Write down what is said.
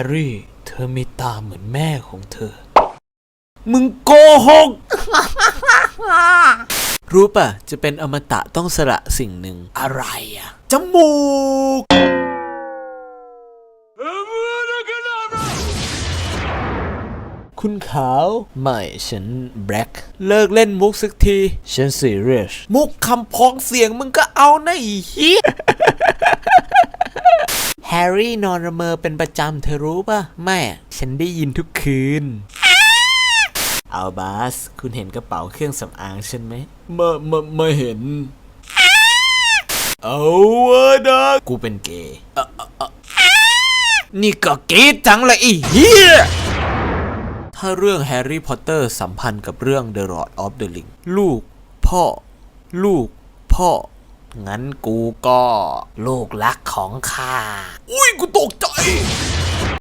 ร์รี่ เธอมีตาเหมือนแม่ของเธอ มึงโกหก รู้ป่ะ จะเป็นอมตะต้องสละสิ่งหนึ่ง อะไรอะจมูก คุณขาว ไม่ฉันแบล็กเลิกเล่นมุกสักที ฉันซีเรียสมุกคำพ้องเสียงมึงก็เอานะอีฮี ร์รี่นอนระเมอเป็นประจำเธอรู้ป่ะไม่อะฉันได้ยินทุกคืน เอาบาส คุณเห็นกระเป๋าเครื่องสำอางฉันไหมไม่ไม่ไม่เห็น เอาวะนะกูเป็นเกย์เอ่อเอ่อเอ่อนี่ก็เกย์จังเลยไอีเฮียถ้าเรื่องแฮร์รี่พอตเตอร์สัมพันธ์กับเรื่อง The Lord of the Ring ลูก พ่อ ลูก พ่อ งั้นกูก็ลูกรักของข้าอุ้ยกูตกใจ